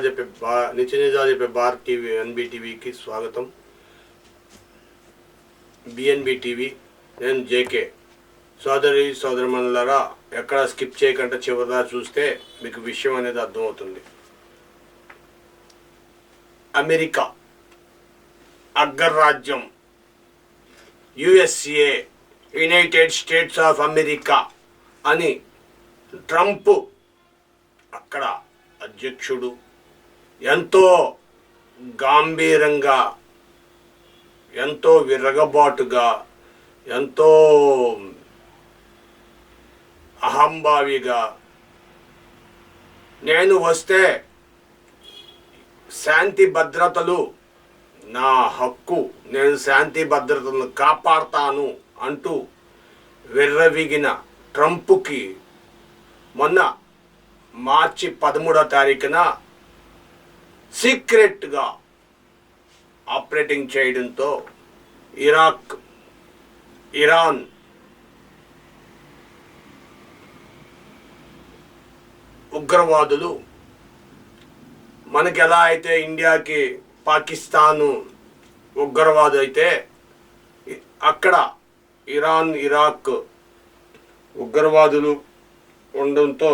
నిజాలు చెప్పే బా నిత్య నిజాలు చెప్పే భారత్ టీవీ ఎన్బి టీవీకి స్వాగతం. బిఎన్బి టీవీ నేను జేకే సోదరి సోదరుమణులారా ఎక్కడ స్కిప్ చేయకుండా చివరిదా చూస్తే మీకు విషయం అనేది అర్థమవుతుంది. అమెరికా అగ్రరాజ్యం USA United States of America అని ట్రంప్ అక్కడ అధ్యక్షుడు ఎంతో గాంభీరంగా ఎంతో విరగబాటుగా ఎంతో అహంభావిగా నేను వస్తే శాంతి భద్రతలు నా హక్కు. నేను శాంతి భద్రతలను కాపాడుతాను అంటూ విర్రవిగిన ట్రంప్కి మొన్న మార్చి పదమూడో తారీఖున సీక్రెట్గా ఆపరేటింగ్ చేయడంతో ఇరాక్ ఇరాన్ ఉగ్రవాదులు మనకి ఎలా అయితే ఇండియాకి పాకిస్తాను ఉగ్రవాదు అయితే అక్కడ ఇరాన్ ఇరాక్ ఉగ్రవాదులు ఉండడంతో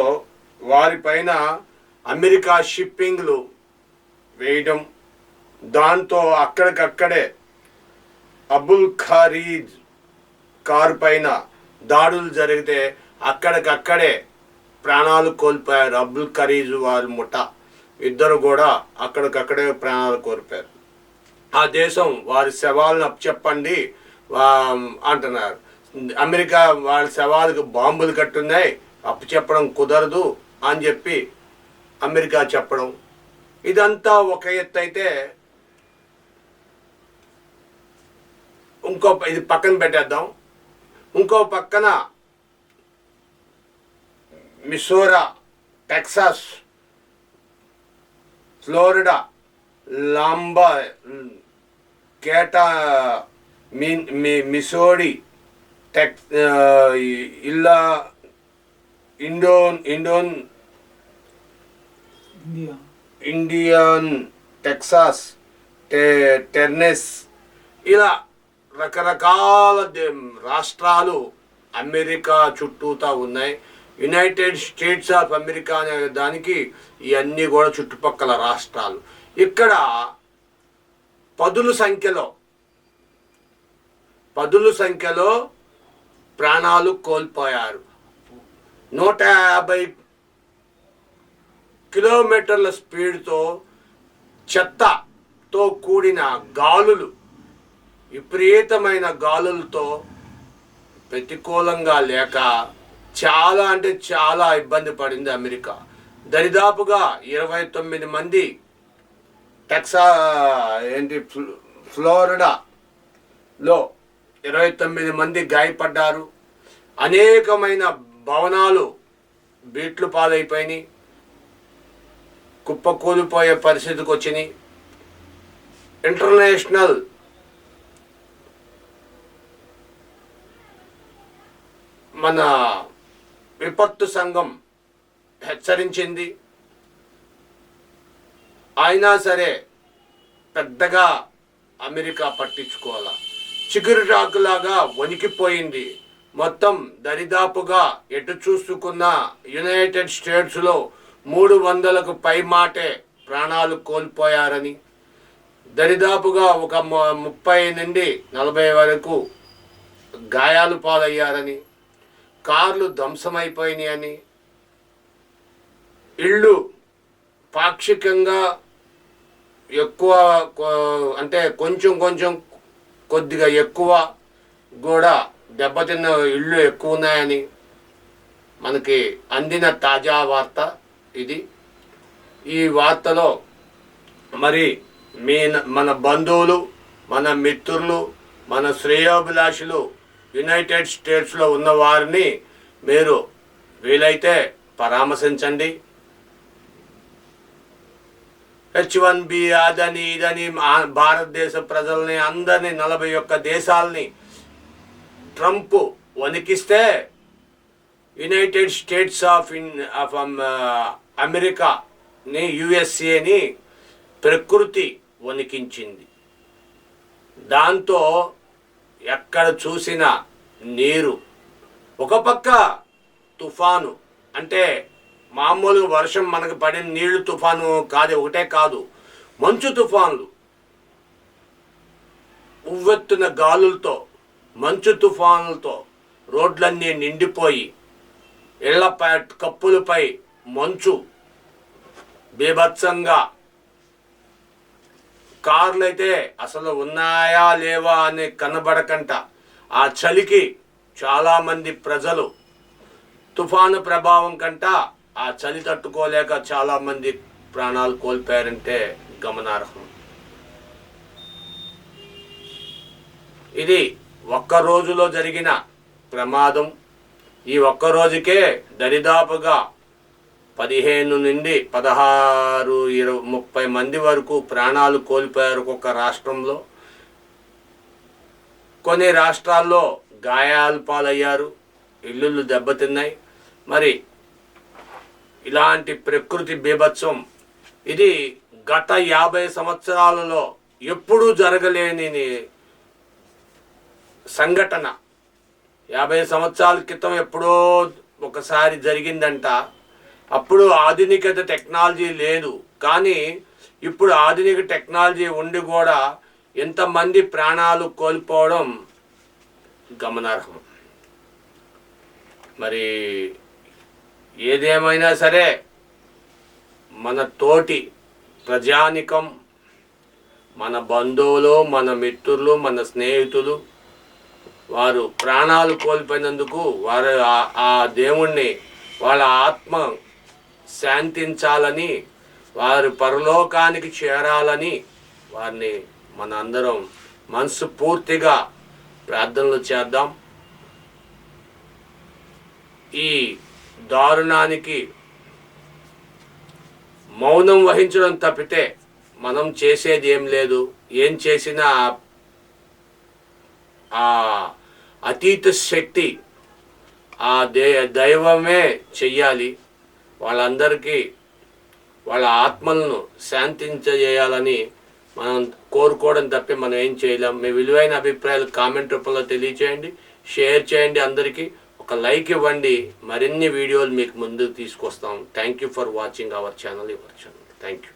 వారిపైన అమెరికా షిప్పింగ్లు చేయటం దాంతో అక్కడికక్కడే అబుల్ ఖరీజ్ కారు పైన దాడులు జరిగితే అక్కడికక్కడే ప్రాణాలు కోల్పోయారు అబుల్ ఖరీజ్ వారి ముఠ. ఇద్దరు కూడా అక్కడికక్కడే ప్రాణాలు కోల్పోయారు. ఆ దేశం వారి శవాలను అప్పచెప్పండి అంటున్నారు. అమెరికా వాళ్ళ శవాలకు బాంబులు కట్టున్నాయి అప్పచెప్పడం కుదరదు అని చెప్పి అమెరికా చెప్పడం ఇదంతా ఒక ఎత్తు అయితే ఇంకో ఇది పక్కన పెట్టేద్దాం. ఇంకో పక్కన మిసోరా టెక్సాస్ ఫ్లోరిడా లాంబా కేటా మీ మిసోడి టెక్ ఇల్లా ఇండోన్ ఇండోన్ ఇండియా. ఇండియన్ టెక్సాస్ టె టెర్నెస్ ఇలా రకరకాల దే- రాష్ట్రాలు అమెరికా చుట్టూతా ఉన్నాయి. యునైటెడ్ స్టేట్స్ ఆఫ్ అమెరికా అనే దానికి ఇవన్నీ కూడా చుట్టుపక్కల రాష్ట్రాలు. ఇక్కడ పదుల సంఖ్యలో పదుల సంఖ్యలో ప్రాణాలు కోల్పోయారు. నూట యాభై కిలోమీటర్ల స్పీడ్తో చెత్తతో కూడిన గాలులు విపరీతమైన గాలులతో ప్రతికూలంగా లేక చాలా అంటే చాలా ఇబ్బంది పడింది అమెరికా. దరిదాపుగా ఇరవై తొమ్మిది మంది టెక్సా ఏంటి ఫ్లో- ఫ్లోరిడాలో ఇరవై తొమ్మిది మంది గాయపడ్డారు. అనేకమైన భవనాలు బీట్లు పాలైపోయినాయి. కుప్పకూలిపోయే పరిస్థితికి వచ్చినాయి ఇంటర్నేషనల్ మన విపత్తు సంఘం హెచ్చరించింది. అయినా సరే పెద్దగా అమెరికా పట్టించుకోవాల. చిగురుటాకులాగా వణికిపోయింది. మొత్తం దరిదాపుగా ఎటు చూసుకున్న యునైటెడ్ స్టేట్స్లో మూడు వందలకు పై మాటే ప్రాణాలు కోల్పోయారని దరిదాపుగా ఒక ము- ముప్పై నుండి నలభై వరకు గాయాలు పాలయ్యారని కార్లు ధ్వంసమైపోయినాయని ఇళ్ళు పాక్షికంగా ఎక్కువ అంటే కొంచెం కొంచెం కొద్దిగా ఎక్కువ కూడా దెబ్బతిన్న ఇళ్ళు ఎక్కువ ఉన్నాయని మనకి అందిన తాజా వార్త. ఇది ఈ వార్తలో మరి మీ మన బంధువులు మన మిత్రులు మన శ్రేయోభిలాషులు యునైటెడ్ స్టేట్స్లో ఉన్న వారిని మీరు వీలైతే పరామర్శించండి. హెచ్ వన్ బి అదని ఇదని భారతదేశ ప్రజల్ని అందరినీ నలభై ఒక్క దేశాలని Trump వణికిస్తే United States of in of అమెరికాని యుఎస్ఏని ప్రకృతి వణికించింది. దాంతో ఎక్కడ చూసినా నీరు. ఒక పక్క తుఫాను. అంటే మామూలుగా వర్షం మనకు పడిన నీళ్ళు తుఫాను కాదు ఒకటే కాదు. మంచు తుఫాన్లు. ఉవ్వెత్తున గాలులతో మంచు తుఫానులతో రోడ్లన్నీ నిండిపోయి ఇళ్ళపై కప్పులపై మంచు బీభత్సంగా. కార్లు అయితే అసలు ఉన్నాయా లేవా అని కనబడకంట. ఆ చలికి చాలామంది ప్రజలు తుఫాను ప్రభావం కంట ఆ చలి తట్టుకోలేక చాలామంది ప్రాణాలు కోల్పోయారంటే గమనార్హం. ఇది ఒక్క రోజులో జరిగిన ప్రమాదం. ఈ ఒక్క రోజుకే దరిదాపుగా పదిహేను నుండి పదహారు ఇరవై ముప్పై మంది వరకు ప్రాణాలు కోల్పోయారు ఒక్కొక్క రాష్ట్రంలో. కొన్ని రాష్ట్రాల్లో గాయాలు పాలయ్యారు ఇల్లులు దెబ్బతిన్నాయి. మరి ఇలాంటి ప్రకృతి బీభత్సం ఇది గత యాభై సంవత్సరాలలో ఎప్పుడూ జరగలేని సంఘటన. యాభై సంవత్సరాల క్రితం ఎప్పుడో ఒకసారి జరిగిందంట. అప్పుడు ఆధునికత టెక్నాలజీ లేదు. కానీ ఇప్పుడు ఆధునిక టెక్నాలజీ ఉండి కూడా ఎంతమంది ప్రాణాలు కోల్పోవడం గమనార్హం. మరి ఏదేమైనా సరే మన తోటి ప్రజానికం మన బంధువులు మన మిత్రులు మన స్నేహితులు వారు ప్రాణాలు కోల్పోయినందుకు వారు ఆ- ఆ దేవుణ్ణి వాళ్ళ ఆత్మ శాంతించాలని వారు పరలోకానికి చేరాలని వారిని మన అందరం మనసు పూర్తిగా ప్రార్థనలు చేద్దాం. ఈ దారుణానికి మౌనం వహించడం తప్పితే మనం చేసేది ఏం లేదు. ఏం చేసినా ఆ అతీత శక్తి ఆ దే దైవమే చెయ్యాలి. వాళ్ళందరికీ వాళ్ళ ఆత్మలను శాంతించేయాలని మనం కోరుకోవడం తప్పి మనం ఏం చేయలేం. మీ విలువైన అభిప్రాయాలు కామెంట్ రూపంలో తెలియచేయండి షేర్ చేయండి అందరికీ. ఒక లైక్ ఇవ్వండి. మరిన్ని వీడియోలు మీకు ముందుకు తీసుకొస్తాం. Thank you for watching our channel your channel thank you